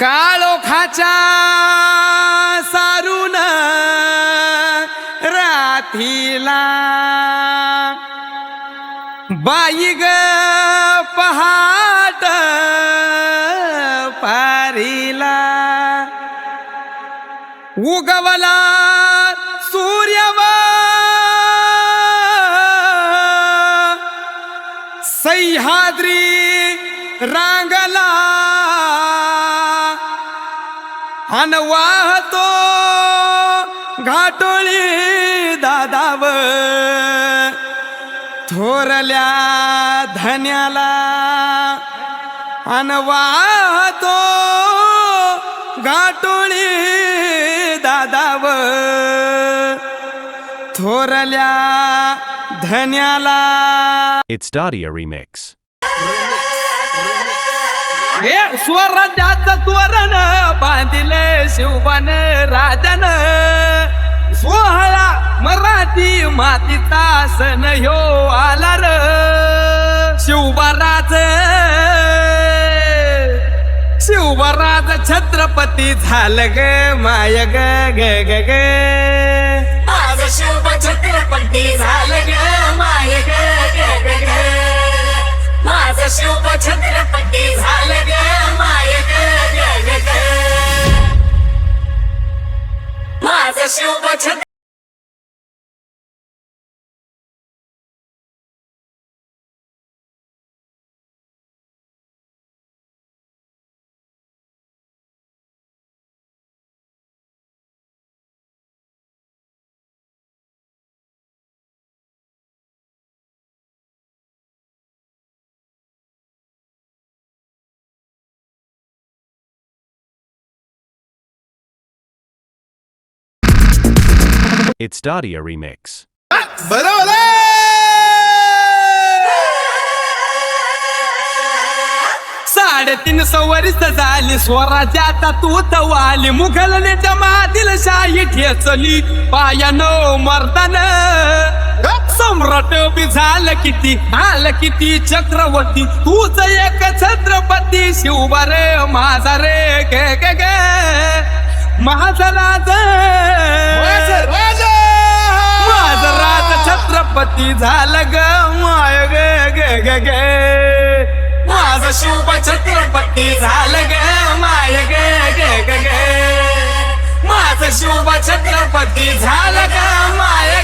काळोखाच्या सारून राथीला बाई ग पहाट पारीला. उगवला सूर्यवा सह्याद्री रांगला. अन वाहतो घाटोळी दादाव थोरल्या धन्याला अन वाहतो घाटोळी दादाव थोरल्या धन्याला It's Dadia Remix. हे स्वराज्याचं तोरण बांधिले शिवबन राजन. सोहळा मराठी मातीचा सण ह्यो आला र शिवबराज शिवबराज छत्रपती झालं ग माय ग ग ग ग. आज शिव छत्रपती झालं ग माय माझं It's Dadia Remix. साडेतीन वर्ष झाली स्वराज्या आता तू तवाली मुघलने जमातील शाही ठेचली. पायानो मर्दन सम्राट बी झालं किती झालं किती चक्रवर्ती. तूच एक छत्रपती शिवबार माझा रे गे गे गे. माझा पती झालं ग माय गे गे गे गे. माझं शुभ छत्रपती झालं ग माय गे गे गे गे. शुभ छत्रपती झालं ग माय